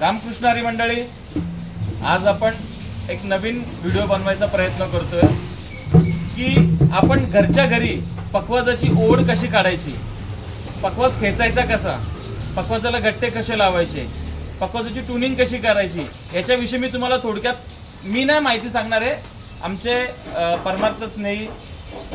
रामकृष्ण हरी मंडळी आज आपण एक नवीन व्हिडिओ बनवायचा प्रयत्न करतोय की आपण घरच्या घरी पकवाजाची ओढ कशी काढायची? पकवाज खेचायचा कसा? पकवाजाला गट्टे कसे लावायचे? पकवाजाची ट्युनिंग कशी करायची? याच्याविषयी मी तुम्हाला थोडक्यात मी नाही माहिती सांगणार आहे. आमचे परमार्थ स्नेही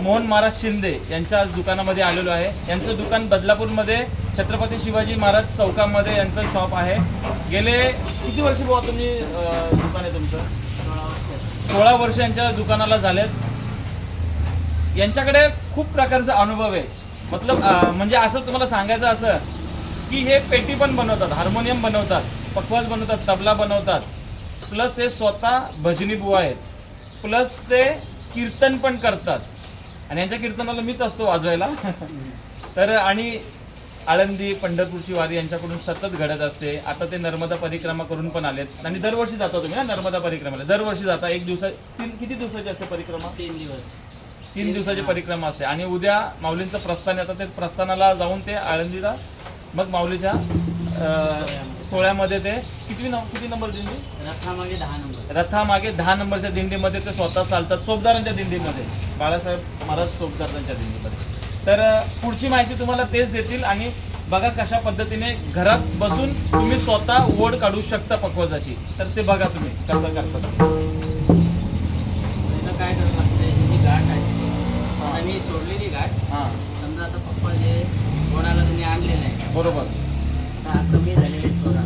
मोहन महाराज शिंदे यांच्या आज दुकानामध्ये आलेलो आहे. यांचं दुकान बदलापूरमध्ये छत्रपती शिवाजी महाराज चौकामध्ये यांचं शॉप आहे. गेले किती वर्ष बुवा तुम्ही दुकान आहे तुमचं? सोळा वर्ष यांच्या दुकानाला झालेत. यांच्याकडे खूप प्रकारचा अनुभव आहे. मतलब म्हणजे असं तुम्हाला सांगायचं असं की हे पेटी पण बनवतात हार्मोनियम बनवतात पखवाज बनवतात तबला बनवतात. प्लस हे स्वतः भजनी बुवा आहेत. प्लस ते कीर्तन पण करतात. आणि यांच्या कीर्तनाला मीच असतो वाजवायला. तर आणि आळंदी पंढरपूरची वारी यांच्याकडून सतत घडत असते. आता ते नर्मदा परिक्रमा करून पण आलेत. आणि दरवर्षी जाता तुम्ही ना नर्मदा परिक्रमाला. दरवर्षी जाता. एक दिवसा तीन किती दिवसाची असते परिक्रमा? तीन दिवस. तीन दिवसाची परिक्रमा असते. आणि उद्या माऊलींचं प्रस्थान. आता ते प्रस्थानाला जाऊन ते आळंदीला मग माऊलीच्या सोहळ्यामध्ये ते किती नंबर किती नंबर दिंडी? रथामागे दहा नंबर. रथामागे दहा नंबरच्या दिंडीमध्ये ते स्वतः चालतात. चोपदारांच्या दिंडीमध्ये. बाळासाहेब महाराज चोपदारांच्या दिंडीमध्ये. तर पुढची माहिती तुम्हाला तेच देतील आणि बघा कशा पद्धतीने घरात बसून तुम्ही स्वतः ओढ काढू शकता पकवाजाची. तर ते बघा तुम्ही कसं पहिलं काय करावं लागतं ही गाठ आहे. आता मी सोडलेली गाठ. हां. समजा आता पप्पा जे कोणाला तुम्ही आणलेलं आहे. बरोबर. हा कमी झालेला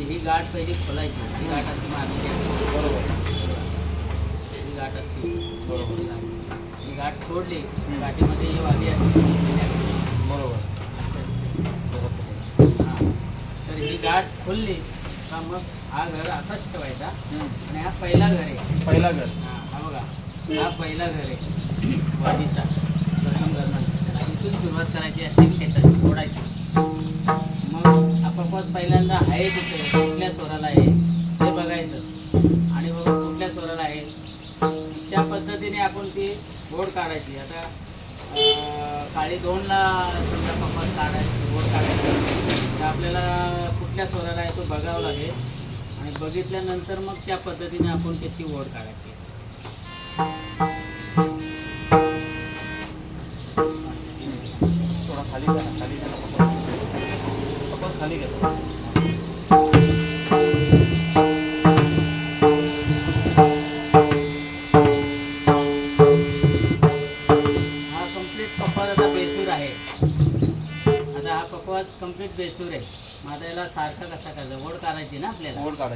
ही गाठ पहिली खोलायची ही गाठ अशी मारलेली आहे बरोबर. ही गाठ अशी बरोबर. गाठ. सोडली गाठीमध्ये ही वाली बरोबर. अशी असते. हां तर ही गाठ खोलली का मग हा घर असाच ठेवायचा. आणि हा पहिला घर आहे. पहिला घर. हा हा बघा. हा पहिला घर आहे. वाडीचा प्रथम घर इथून सुरुवात करायची असते खेटाची फोडायची मग हा पपत पहिल्यांदा आहे कुठे? कुठल्या स्वराला आहे? ते बघायचं. आणि बघा पद्धतीने आपण ती बोड काढायची. आता काळी दोनला समजा पप्पा काढायची बोड काढायची. तर आपल्याला कुठल्या स्वराला आहे तो बघावं लागेल? आणि बघितल्यानंतर मग त्या पद्धतीने आपण त्याची ओढ काढायची.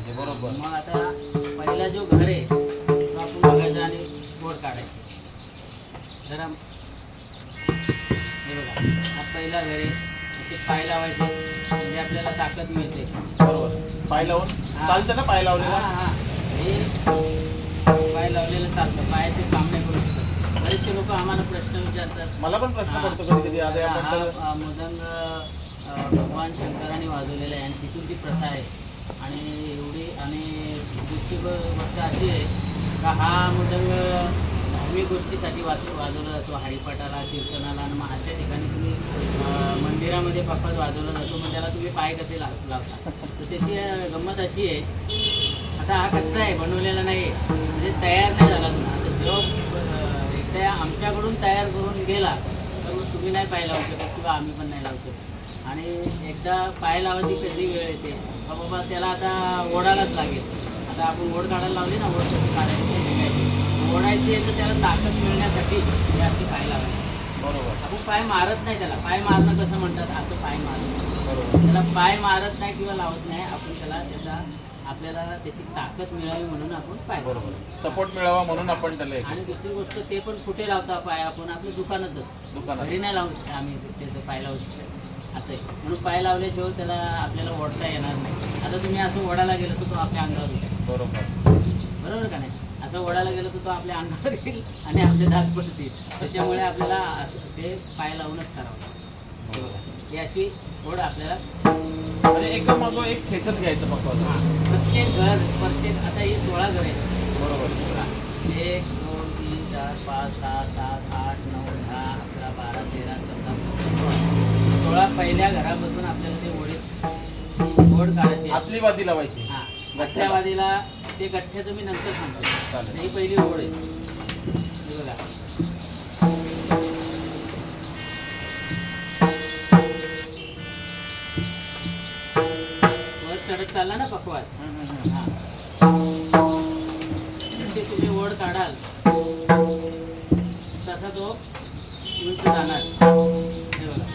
काढायची बरोबर. मग आता पहिला जो घर आहे तो आपण बघायचा आणि ओढ काढायची. जरा हे बघा हा पहिला घर आहे असे पाय लावायचे म्हणजे आपल्याला ताकद मिळते. बरोबर. पाय लावून? चालतं ना पाय हा लावलेला? हा हे. पाय लावलेलं चालतं पायाचे काम नाही करू शकत बरेचसे लोक आम्हाला प्रश्न विचारतात. मला पण प्रश्न. पडतो कधी कधी आता आपण तर- मृदंग अ, भगवान शंकराने वाजवलेला आहे आणि तिथून ती प्रथा आहे. आणि एवढी आणि दुसरी गोष्ट अशी आहे का हा मृदंग धार्मिक गोष्टीसाठी वाच वाजवला जातो. हरिपाठाला कीर्तनाला आणि मग अशा ठिकाणी तुम्ही मंदिरामध्ये पप्पाच वाजवला जातो मग त्याला तुम्ही पाय कसे लाव लावता? तर त्याची गंमत अशी आहे आता हा कच्चा आहे बनवलेला नाही म्हणजे तयार नाही झाला तुम्हाला जेव्हा एकदा आमच्याकडून तयार करून गेला तर मग तुम्ही नाही पाय लावू शकत किंवा आम्ही पण नाही लावू शकत. आणि एकदा पाय लावायची कधी वेळ येते बाबा त्याला आता ओढायलाच लागेल. आता आपण ओढ काढायला लावली ना ओढ कशी काढायची. ओढायची आहे तर त्याला ताकद मिळण्यासाठी हे असे पाय लावायचे. बरोबर. आपण पाय मारत नाही त्याला. पाय मारणं कसं म्हणतात? असं पाय मारणं. बरोबर. त्याला पाय मारत नाही किंवा लावत नाही आपण त्याला त्याचा आपल्याला त्याची ताकद मिळावी म्हणून आपण पाय बरोबर. सपोर्ट मिळावा म्हणून आपण त्याला आणि दुसरी गोष्ट ते पण कुठे लावता पाय? आपण आपल्या दुकानातच. दुकानात. घरी नाही लावू शकत आम्ही त्याचं पाय लावू शकतो. असं आहे. म्हणून पाय लावल्याशिवाय त्याला आपल्याला ओढता येणार नाही. आता तुम्ही असं ओढायला गेलं तर तो आपल्या अंगावर येईल. बरोबर. बरोबर का नाही? असं ओढायला गेलं तर तो आपल्या अंगावर येईल आणि आपले दात पडतील. त्याच्यामुळे आपल्याला असं ते पाय लावूनच करावं. हे अशी ओढ आपल्याला एकदम मग एक खेचत घ्यायचं हा, प्रत्येक घर प्रत्येक आता ही सोळा घर आहेत. बरोबर. एक दोन तीन चार पाच सहा सात घरापासून आपल्याला ते ओढे ओढ काढायची. असली वादी लावायची. हा गठ्ठ्यावादीला ते गठ्ठे तुम्ही नंतर सांगतो चालेल. ही पहिली ओढ आहे. हे बघा. वर चढत चालला ना पकवाज? हम्म, हम्म, हम्म. हा. जसे तुम्ही ओढ काढाल तसा तो उंच जाणार. हे बघा.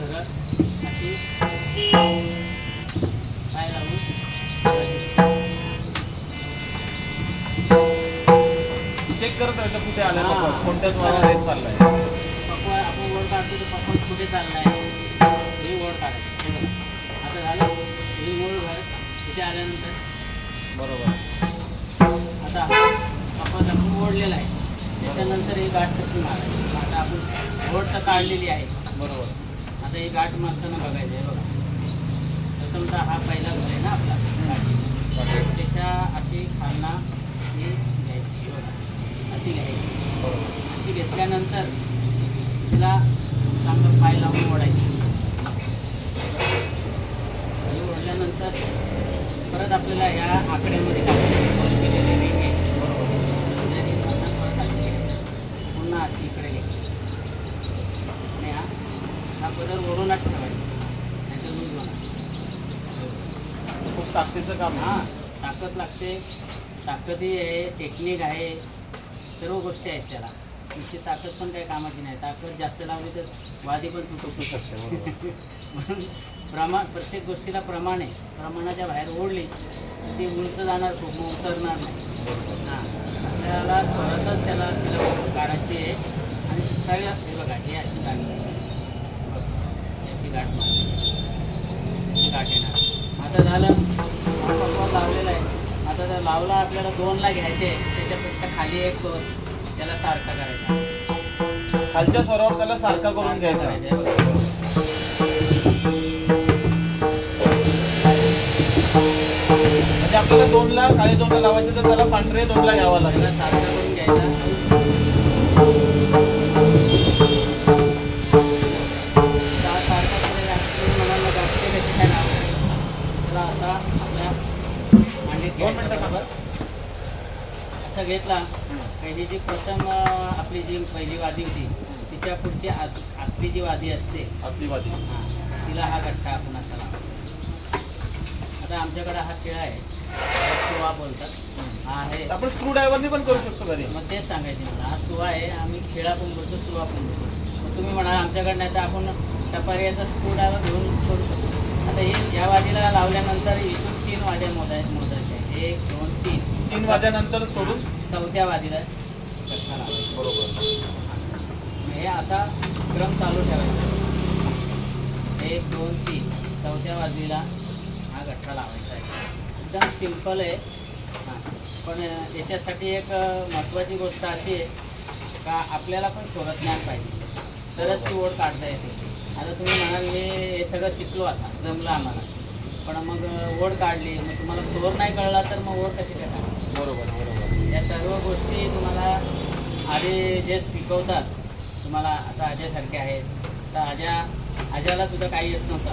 सोळाच्या सोळा घरं अशी. पाय लावून चेक करत राहायचं कुठे आलं हा. पकवाज, कोणत्या स्वरात रेत चाललाय? पकवा आपण वर काढतो तर पकवान कुठे चाललाय? हे वर काढायचं आता झालं? हे घर इथे आल्यानंतर. बरोबर. आता आपण आपण ओढलेला आहे. त्याच्यानंतर ही गाठ कशी मारायची आता आपण ओढ तर काढलेली आहे. बरोबर. आता ही गाठ मारताना बघायचं आहे बघा. प्रथमतः हा पहिला घर आहे ना आपला. गाठी. त्याच्या अशी खालना ही घ्यायची बघा. अशी घ्यायची. अशी घेतल्यानंतर तिला चांगलं पाय लावून ओढायची. ओढल्यानंतर परत आपल्याला ह्या आकड्यामध्ये टाकायची. पुन्हा अशी इकडे घ्यायची. हा पदर ओढूनच ठेवायचा लूज होणार खूप ताकदीचं काम हा ताकद लागते. ताकदही आहे टेक्निक आहे. सर्व गोष्टी आहेत त्याला. नुसती ताकद पण काही कामाची नाही. ताकद जास्त लावली तर वादी पण तुटू तुटू शकते. बरोबर म्हणून प्रमाण प्रत्येक गोष्टीला प्रमाण आहे. प्रमाणाच्या बाहेर ओढली तर ती उंच जाणार खूप उतरणार नाही. हां. आपल्याला स्वतःच त्याला तिला काढायची आहे आणि सगळ्या हे बघा हे अशी गाठ बघा, ही अशी गाठ मारायची अशी गाठ येणार आता झालं हा पकवान लावलेला आहे आता जर लावला आपल्याला दोनला घ्यायचे त्याच्यापेक्षा खाली एक सोर त्याला सारखा करायचा. खालच्या स्वरावर त्याला सारखा करून घ्यायचा. म्हणजे आपल्याला दोनला काळे दोनला लावायचे तर त्याला पांढरे दोनला घ्यावा लागेल. सारखा करून घ्यायचा. असा आपल्या मांडीत दोन मिनिटं असा घेतला ही जी प्रथम आपली जी पहिली वादी होती तिच्या पुढची आतली जी वादी असते आपली वादी. हां तिला हा गठ्ठा आपण असा आता आमच्याकडे हा खेळ आहे सुवा बोलतात. हा आहे. आपण स्क्रू ड्रायव्हरनी पण करू शकतो घरी. मग तेच सांगायचे मला हा सुवा आहे आम्ही खेळा पण बोलतो सुवा पण बोलतो. मग तुम्ही म्हणाल आमच्याकडे नाही तर आपण टपारियाचा स्क्रू ड्रायव्हर घेऊन करू शकतो. आता हे या वादीला लावल्यानंतर इथून तीन वाद्या मोजाय मोजायच्या आहेत. एक दोन तीन. तीन वाजल्यानंतर सोडून? चौथ्या गठ्ठा लावायचा बरोबर. हे असा क्रम चालू ठेवायचा. एक दोन तीन. चौथ्या बाजूला हा गठ्ठा लावायचा आहे. एकदम सिंपल आहे. हां. पण याच्यासाठी एक महत्त्वाची गोष्ट अशी आहे का आपल्याला पण सोरत ज्ञान पाहिजे. तरच ती ओढ काढता येते. आता तुम्ही म्हणाल मी हे सगळं शिकलो आता. जमलं आम्हाला. पण मग ओढ काढली. मग तुम्हाला सोर नाही कळला तर मग ओढ कशी काय काढणार बरोबर बरोबर. या सर्व गोष्टी तुम्हाला आधी जे शिकवतात तुम्हाला आता अजयसारखे आहेत. तर अजय अजयला सुद्धा काही येत नव्हतं.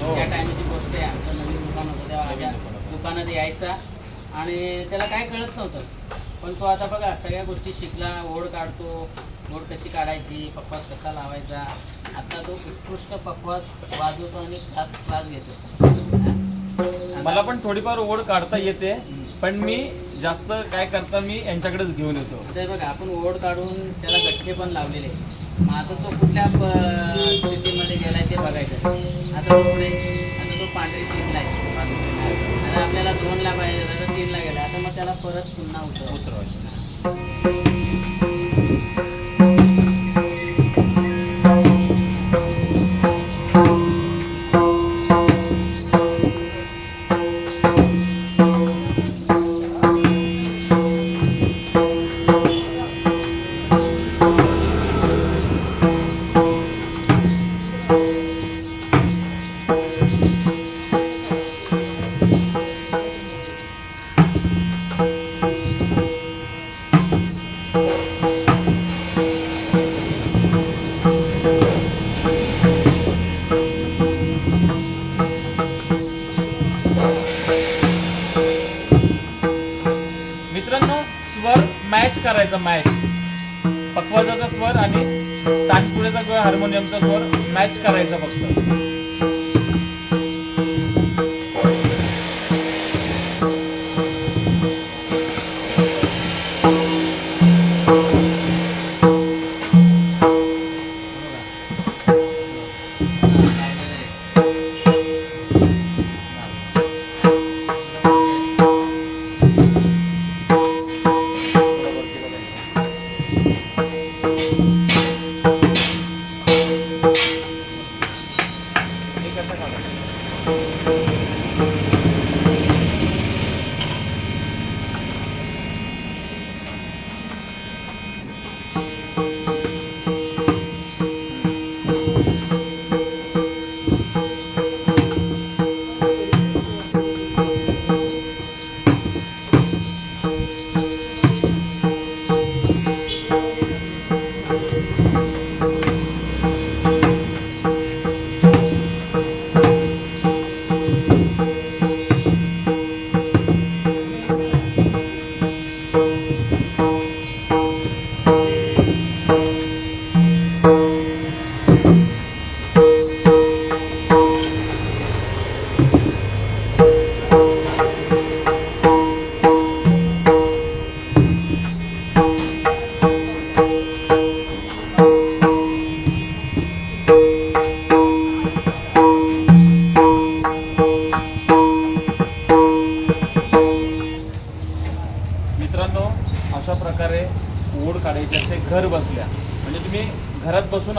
हो. त्या टायमाची गोष्ट आहे आमचं नवीन दुकान होतं तेव्हा होतं. दुकानात यायचा. आणि त्याला काय कळत नव्हतं. पण तो आता बघा सगळ्या गोष्टी शिकला ओढ काढतो ओढ कशी काढायची पकवास कसा लावायचा. आता तो उत्कृष्ट पकवास वाजवतो आणि क्लास क्लास घेतो. मला पण थोडीफार ओढ काढता येते पण मी जास्त काय करता मी यांच्याकडेच घेऊन येतो. ते बघा आपण ओढ काढून त्याला गठ्ठे पण लावलेले मग आता तो कुठल्या प- स्थितीमध्ये गेलाय ते बघायचं. आता तो पुढे आता तो पांढरी तीनला आहे. आपल्याला दोनला पाहिजे तीनला गेला आता मग त्याला परत पुन्हा उतर उतरवायचं. करायचा मॅच पक्वाजाचा स्वर आणि तानपुरेचा किंवा हार्मोनियमचा स्वर मॅच करायचा फक्त. मित्रांनो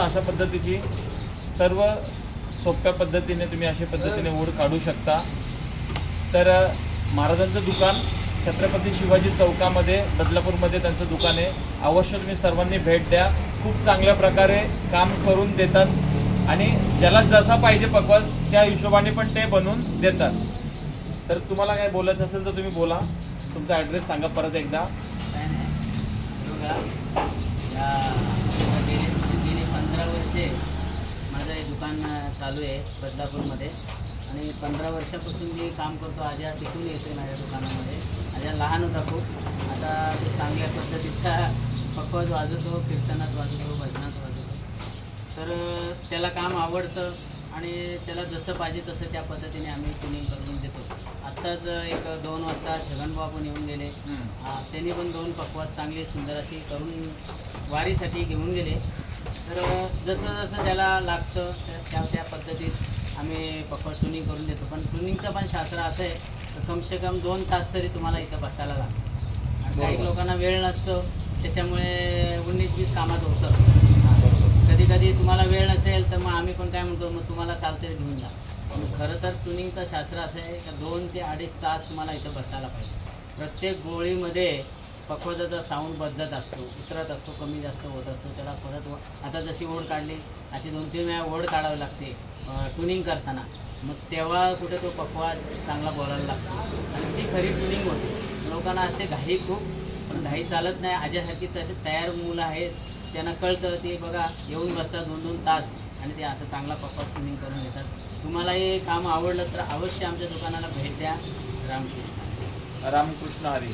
अशा पद्धतीची सर्व सोप्या पद्धतीने तुम्ही अशा पद्धतीने ओढ काढू शकता. तर महाराजांचं दुकान छत्रपती शिवाजी चौकामध्ये बदलापूरमध्ये त्यांचं दुकान आहे. अवश्य तुम्ही सर्वांनी भेट द्या. खूप चांगल्या प्रकारे काम करून देतात. आणि ज्याला जसा पाहिजे पकवास त्या हिशोबाने पण ते बनवून देतात. तर तुम्हाला काय बोलायचं असेल तर तुम्ही बोला. तुमचा ॲड्रेस सांगा परत एकदा काय नाही बघा या आता गेली गेली वर्षे माझं हे दुकान चालू आहे बदलापूरमध्ये. आणि पंधरा वर्षापासून मी काम करतो. आज्या टिकून येतो माझ्या दुकानामध्ये. आज्या लहान होता खूप. आता तो चांगल्या पद्धतीचा पक्वाज वाजवतो कीर्तनात वाजवतो भजनात वाजवतो. तर त्याला काम आवडतं आणि त्याला जसं पाहिजे तसं त्या पद्धतीने आम्ही ट्युनिंग करून देतो. आत्ताच एक दोन वाजता छगनभाऊ पण येऊन गेले. त्यांनी पण दोन पक्वात चांगली सुंदर अशी करून वारीसाठी घेऊन गेले. तर जसं जसं त्याला लागतं त्या त्या त्या पद्धतीत आम्ही पक्वात ट्युनिंग करून देतो. पण ट्युनिंगचं पण शास्त्र असं आहे तर कमसे कम दोन तास तरी तुम्हाला इथं बसायला लागतं. आणि काही. लोकांना वेळ नसतो त्याच्यामुळे उन्नीस वीस कामात होतं. कधी कधी तुम्हाला वेळ नसेल तर मग आम्ही पण काय म्हणतो मग तुम्हाला चालते घेऊन जा. पण खरं तर ट्युनिंगचं शास्त्र असं आहे का दोन ते अडीच तास तुम्हाला इथं बसायला पाहिजे. प्रत्येक गोळीमध्ये पक्वताचा साऊंड बदलत असतो उतरत असतो कमी जास्त होत असतो त्याला परत व- आता जशी ओढ काढली अशी दोन तीन वेळा ओढ काढावी लागते ट्युनिंग करताना. मग तेव्हा कुठे तो पकवाज चांगला बोलायला लागतो. आणि ती खरी ट्युनिंग होते. लोकांना असते घाई खूप पण घाई चालत नाही. आज्यासारखी तसे तयार मुलं आहेत त्यांना कळतं ते बघा येऊन बसतात दोन दोन तास आणि ते असं चांगला पप्पा ट्युनिंग करून घेतात. तुम्हाला हे काम आवडलं तर अवश्य आमच्या दुकानाला भेट द्या. रामकृष्ण. रामकृष्ण हरी.